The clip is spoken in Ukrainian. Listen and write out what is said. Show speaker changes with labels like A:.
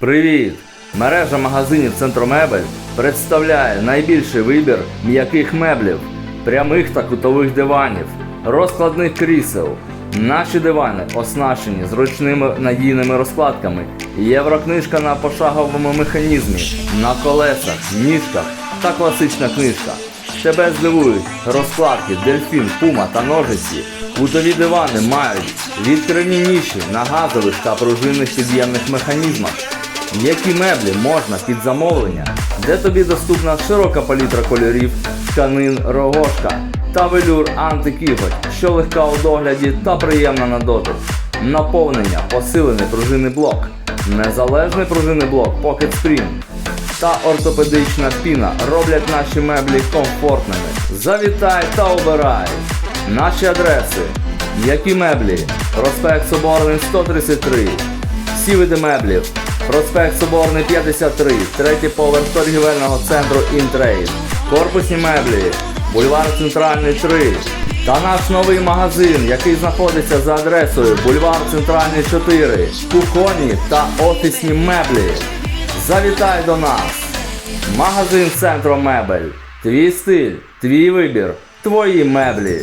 A: Привіт! Мережа магазинів Центромебель представляє найбільший вибір м'яких меблів, прямих та кутових диванів, розкладних крісел. Наші дивани оснащені зручними надійними розкладками, єврокнижка на пошаговому механізмі, на колесах, ніжках та класична книжка. Тебе здивують розкладки, дельфін, пума та ножиці. Кутові дивани мають відкривні ніші на газових та пружинних під'ємних механізмах. Які меблі можна під замовлення, де тобі доступна широка палітра кольорів, тканин, рогошка та велюр антикіготь, що легка у догляді та приємна на дотик. Наповнення, посилений пружинний блок, незалежний пружинний блок Pocket Spring та ортопедична піна роблять наші меблі комфортними. Завітай та обирай. Наші адреси. Які меблі? Проспект Соборний 133. Всі види меблів. Проспект Соборний 53, третій поверх торгівельного центру Інтрейд. Корпусні меблі. Бульвар Центральний 3. Та наш новий магазин, який знаходиться за адресою Бульвар Центральний 4. Кухонні та офісні меблі. Завітай до нас! Магазин Центро Мебель. Твій стиль, твій вибір, твої меблі.